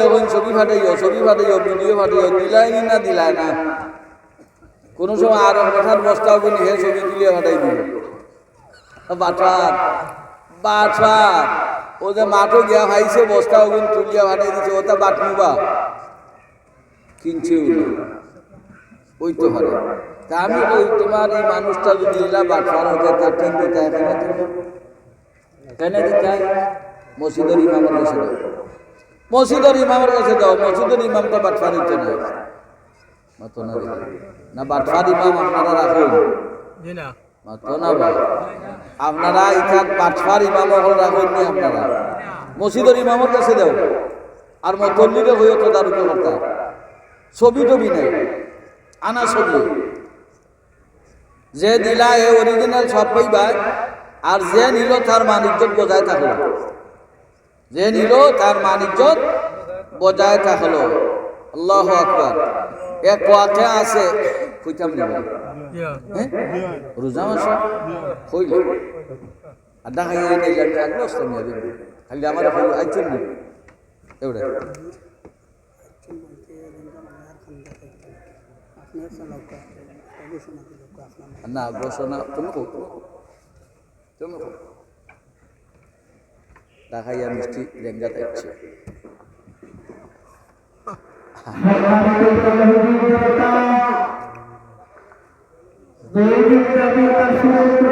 যখন ছবি ফাটাইও ছবি ফাটাইও ভিডিও ফাটাইও দিলাই নি দিলাই না? কোনো সময় আর কথার বস্তা হবে হে ছবি তুলে ফাটাই দিব বাটার বাটার ও যে মাঠও গিয়া ভাইছে বস্তা ওগুন তুলিয়া ফাটাই দিছে, ওটা বাট নিবা। কিনছেও না। ওই তো হারে তা আমি ওই তোমার এই মানুষটা যদি এলা বাটফার হতে তার ঠিক দিতে হয় কেন দিতে মসজিদের ইমামের মসজিদের ইমামের কাছে দাও মসজিদের ইমামটা বাটফার হইতে না না বাটফার ইমাম আপনারা রাখুন। আপনারা ইথান বাটফার ইমাম রাখুন নি আপনারা। মসজিদের ইমামের কাছে দাও আর মতল্লিরে হইও তো দারুক কথা ছবি টবি নাই। আনা ছবি। যে দিলা এ অরিজিনাল সব পাইবা আর যে নিল তার মানিজ্যত বজায় থাকল যে নিল তার মানিজ্যত বজায় থাকল। আল্লাহ আকবার। এক কথা আছে, কইতাম নিবা হ্যাঁ? রোজা মাস? হইল। আর দেখা যায় নেই আমি আগলো আসতাম খালি আমার হইল, আইছেন না? এবারে। না, ঘোষণা, তুমি কো তুমি কো দেখাইয়া মিষ্টি রেঙ্গা খাচ্ছে Baby, baby, tak